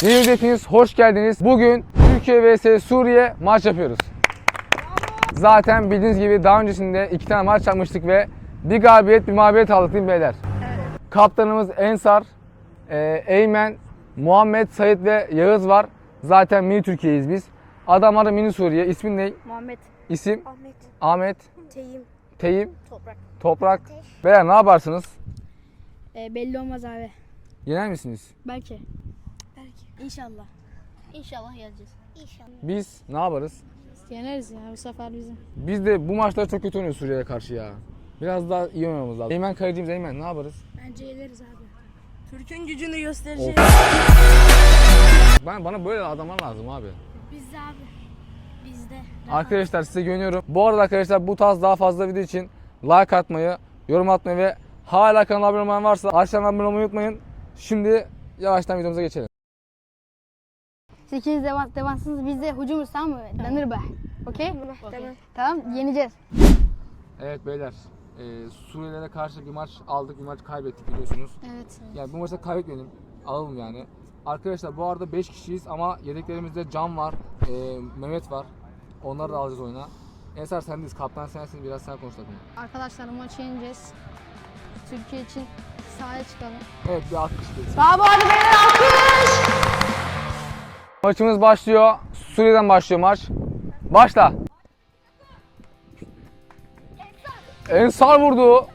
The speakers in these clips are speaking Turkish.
Hepiniz hoş geldiniz. Bugün Türkiye vs Suriye maç yapıyoruz. Zaten bildiğiniz gibi daha öncesinde iki tane maç yapmıştık ve bir galibiyet bir mağlubiyet aldık değil mi beyler? Kaptanımız Ensar, e, Eymen, Muhammed, Sait ve Yağız var. Zaten mini Türkiye'yiz biz. Adamlar mini Suriye. İsmin ne? Muhammed. İsim Ahmet, Ahmet, Teyim, Teyim, Toprak. Toprak. Beyler ne yaparsınız? Ee, belli olmaz abi. Yener misiniz? Belki. İnşallah. İnşallah geleceğiz. İnşallah. Biz ne yaparız? Yeneriz ya bu sefer bizim. Biz de bu maçlar çok kötü oynuyoruz Suriye'ye karşı ya. Biraz daha iyi oynamamız lazım. Eymen kalecimiz Eymen ne yaparız? Bence yeneriz abi. Türk'ün gücünü göstereceğiz. Ben bana böyle adamlar lazım abi. Bizde abi. Bizde. Arkadaşlar size güveniyorum. Bu arada arkadaşlar bu tarz daha fazla video için like atmayı, yorum atmayı ve hala kanala abone olmayan varsa aşağıdan abone olmayı unutmayın. Şimdi yavaştan videomuza geçelim. 8 devam, devansız biz de hücumuz tamam mı? Denir be. Okey? Tamam. Tamam yeneceğiz. Evet beyler. E, Suriyelilere karşı bir maç aldık, bir maç kaybettik biliyorsunuz. Evet. Yani bu maçta kaybetmeyelim. Alalım yani. Arkadaşlar bu arada 5 kişiyiz ama yedeklerimizde Can var, e, Mehmet var. Onları da alacağız oyuna. Ensar sendeyiz. Kaptan sensin. Biraz sen konuş takımı. Arkadaşlar maçı yeneceğiz. Türkiye için sahaya çıkalım. Evet bir alkış. Bravo hadi beyler alkış! Maçımız başlıyor. Suriye'den başlıyor maç. Başla. Ensar vurdu.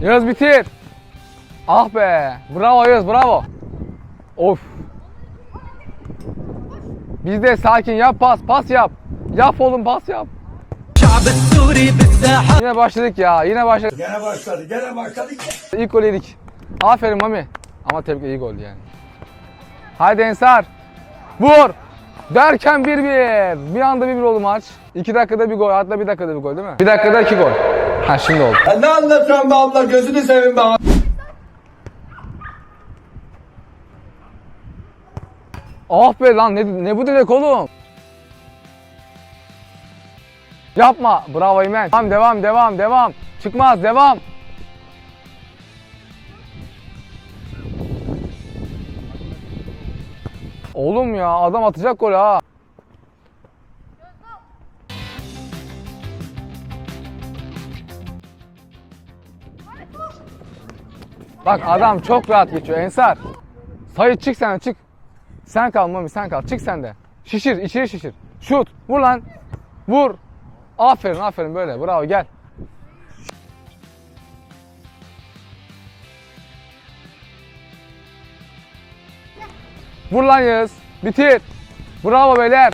Yaz bitir. Ah be. Bravo Yaz bravo. Of. Biz de sakin yap pas pas yap. Yap oğlum pas yap. Yine başladık ya. Yine başladık. Gene başladı. Gene başladı. İlk golü yedik. Aferin Mami. Ama tebrik iyi gol yani. Haydi Ensar. Vur. Derken 1-1. Bir anda 1-1 oldu maç. 2 dakikada bir gol. Hatta 1 dakikada bir gol değil mi? 1 dakikada 2 gol. Ha şimdi oldu. Ya ne anlatıyorsun be abla, gözünü seveyim be. Ah be lan ne, ne bu demek oğlum? Yapma. Bravo Eymen. Devam devam devam devam. Çıkmaz devam. Oğlum ya adam atacak gol ha. Bak adam çok rahat geçiyor Ensar. Sayı çık sen çık. Sen kal Mami sen kal. Çık sen de. Şişir içeri şişir. Şut. Vur lan. Vur. Aferin aferin böyle. Bravo gel. Vur lan Yağız. Bitir. Bravo beyler.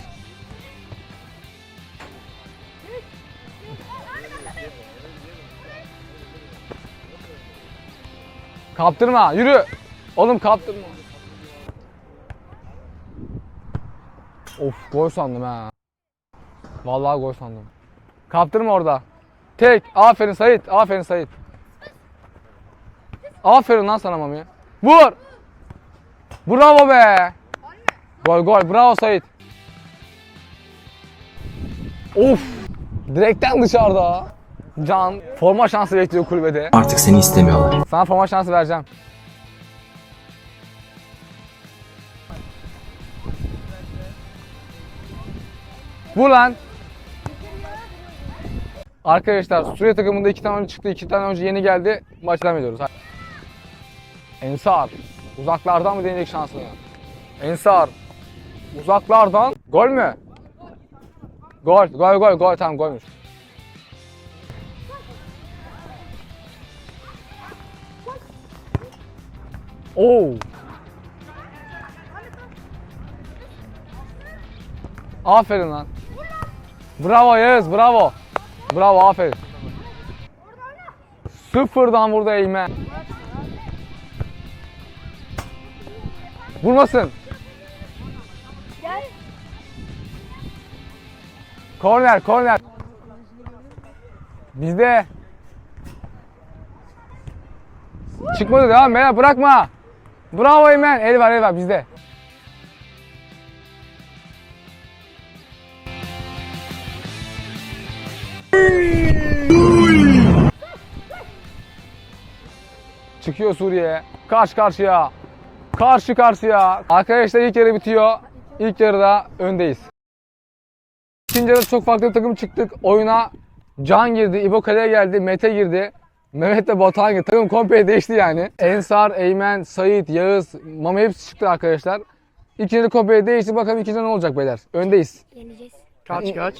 Kaptırma. Yürü. Oğlum kaptırma. Of gol sandım ha. Vallahi gol sandım. Kaptırma orada. Tek. Aferin Sait. Aferin Sait. Aferin lan sana Mami. Vur. Bravo be. Gol gol. Bravo Sait. Of. Direkten dışarıda. Can forma şansı bekliyor kulübede. Artık seni istemiyorlar. Sana forma şansı vereceğim. Vur lan. Arkadaşlar Suriye takımında iki tane önce çıktı, iki tane önce yeni geldi. Maç devam ediyoruz. Ensar. Uzaklardan mı deneyecek şansını? Ensar. Uzaklardan. Gol mü? Gol, gol, gol, gol. Tamam golmüş. Oo. Aferin lan. Bravo Yağız, bravo. Bravo, aferin. Sıfırdan vurdu Eymen. Vurmasın. Korner, korner. Bizde. Çıkmadı devam beyler bırakma. Bravo Eymen. El var el var bizde. Çıkıyor Suriye. Karşı karşıya. Karşı karşıya. Arkadaşlar ilk yarı bitiyor. İlk yarıda öndeyiz. İkinci yarıda çok farklı bir takım çıktık. Oyuna Can girdi, İbo kaleye geldi, Mete girdi. Mehmet de Batuhan girdi. Takım komple değişti yani. Ensar, Eymen, Sait, Yağız, Mama hepsi çıktı arkadaşlar. İkinci yarı komple değişti. Bakalım ikinci yarı ne olacak beyler. Öndeyiz. Yeneceğiz. Kaç kaç?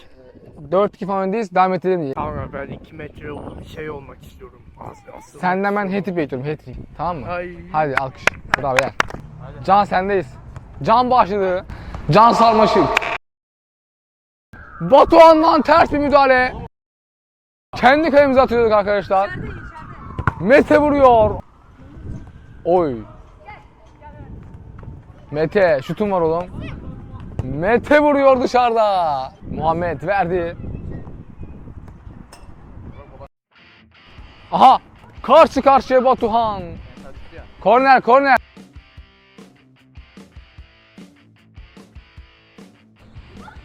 4-2 falan öndeyiz. Devam edelim. Kanka ben 2 metre ol- şey olmak istiyorum. Az, asıl. Senden ben hat-trick bekliyorum. Hat-trick. Tamam mı? Ay. Hadi alkış. Bravo beyler. Can sendeyiz. Can başladı. Can sarmaşık. Batuhan'dan ters bir müdahale. Kendi kalemize atıyorduk arkadaşlar. Mete vuruyor. Oy. Mete şutun var oğlum. Mete vuruyor dışarıda. Muhammed verdi. Aha! Karşı karşıya Batuhan. Korner, korner.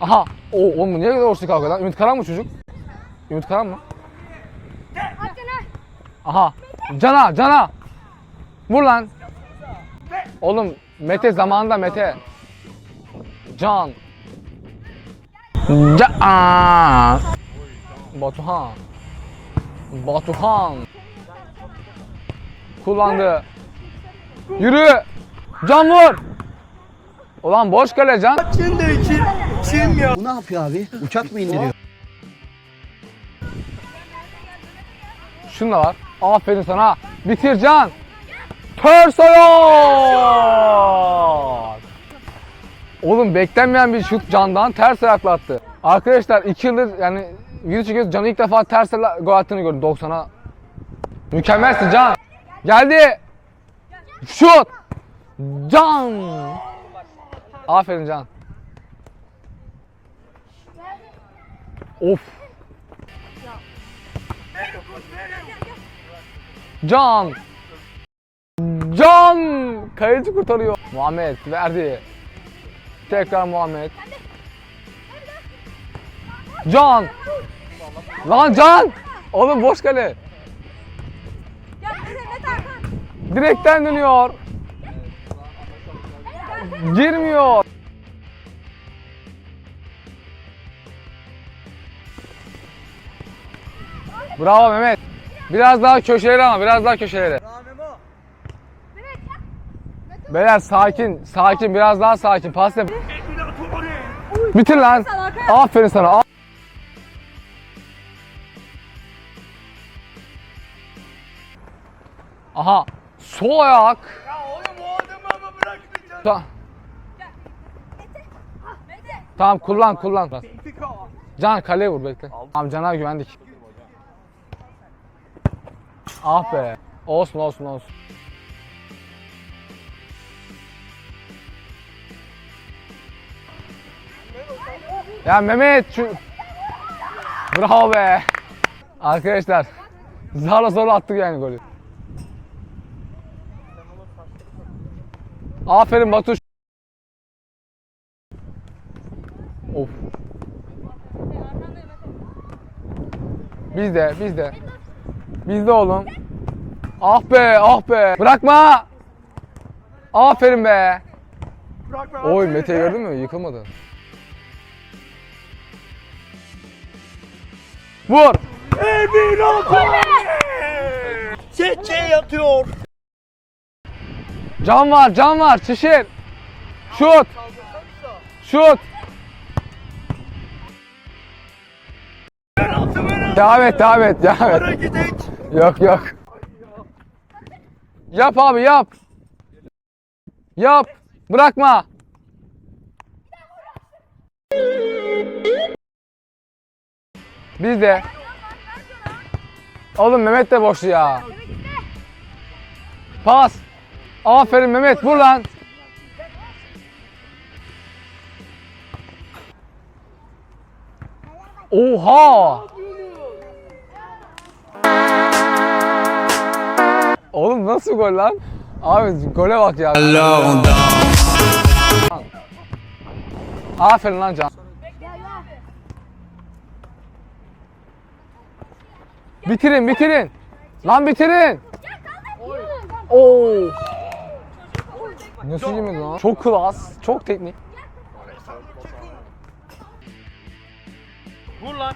Aha! O, oğlum niye kadar orası kalkıyor lan? Ümit Karan mı çocuk? Ümit Karan mı? Aha! Cana, Cana! Vur lan! Oğlum Mete zamanında Mete. Can. Can. Batuhan. Batuhan. Kullandı. Yürü. Can vur. Ulan boş kale Can. Şimdi kim? Kim ya? Bu ne yapıyor abi? Uçak mı indiriyor? Şunu da var. Aferin sana. Bitir Can. Ters ayak. Oğlum beklenmeyen bir şut Can'dan ters ayakla attı. Arkadaşlar 2 yıldır yani video çekiyoruz. Can'ı ilk defa ters ayakla gol attığını gördüm 90'a. Mükemmelsin Can. Geldi. Şut. Can. Aferin Can. Of. Can. Can. Kaleci kurtarıyor. Muhammed verdi. Tekrar Muhammed. Can. Lan Can. Oğlum boş kale. Direkten dönüyor. Girmiyor. Bravo Mehmet. Biraz daha köşeleri ama biraz daha köşeleri. Beyler sakin, sakin, biraz daha sakin. Pas yap. Bitir lan. Aferin sana. a- Aha. Sol ayak. Ta- Tamam kullan kullan. Can kaleye vur bekle. Tamam Can'a güvendik. Ah be. Olsun olsun olsun. Ya Mehmet şu... Bravo be. Arkadaşlar zarla zorla attık yani golü. Aferin Batuş. Of. Biz de, biz de. Biz de oğlum. Ah be, ah be. Bırakma. Aferin be. Oy Mete gördün mü? Yıkılmadı. Vur. Emin ol. Seçe yatıyor. Can var, can var. Şişir. Şut. Şut. Devam et, devam et, devam et. Yok yok. Yap abi yap. Yap. Bırakma. Biz de. Oğlum Mehmet de boştu ya. Pas. Aferin Mehmet vur lan. Oha. Oğlum nasıl gol lan? Abi gole bak ya. Aferin lan Can. Bitirin bitirin. Lan bitirin. Oo. Nasıl yemedi lan? Çok klas, çok teknik. Vur lan.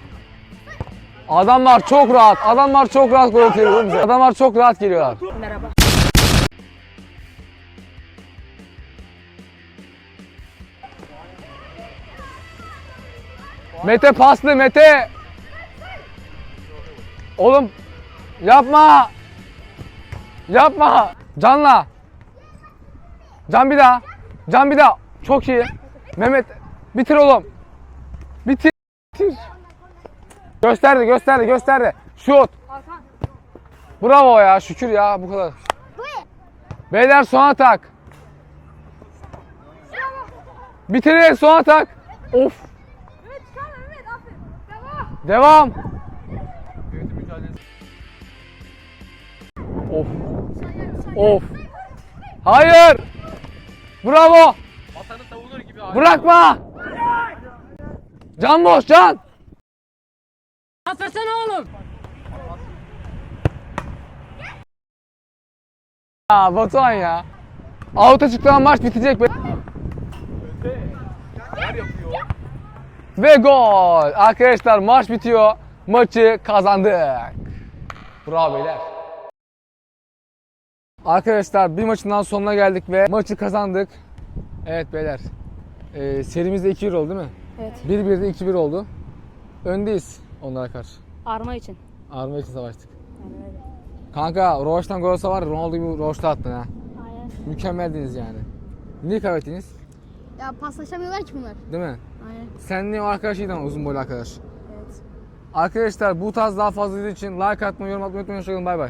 Adamlar çok rahat. Adamlar çok rahat gol atıyor oğlum bize. Adamlar çok rahat geliyorlar. Merhaba. Mete paslı Mete. Oğlum yapma. Yapma. Canla. Can bir daha. Can bir daha. Çok iyi. Mehmet bitir oğlum. Bitir. Bitir. Gösterdi gösterdi gösterdi. Şut. Bravo ya şükür ya bu kadar. Beyler son atak. Bitirin son atak. Of. Devam. Of. Of. Hayır. Bravo. Vatanı savunur gibi abi. Bırakma. Can boş can. Atlasana oğlum. Ya Batuhan ya. Out'a çıktığı maç bitecek be. Ve gol. Arkadaşlar maç bitiyor. Maçı kazandık. Bravo beyler. Arkadaşlar bir maçın daha sonuna geldik ve maçı kazandık. Evet beyler. Ee, serimizde 2-1 oldu değil mi? Evet. 1-1'de 2-1 oldu. Öndeyiz onlara karşı. Arma için. Arma için savaştık. Kanka Roş'tan gol olsa var ya, Ronaldo gibi Roş'ta attın ha. Aynen. Mükemmeldiniz yani. Niye kaybettiniz? Ya paslaşamıyorlar ki bunlar. Değil mi? Aynen. Sen ne o arkadaşıydın uzun boylu arkadaş. Evet. Arkadaşlar bu tarz daha fazla video için like atmayı, yorum atmayı unutmayın. Hoşçakalın bay bay.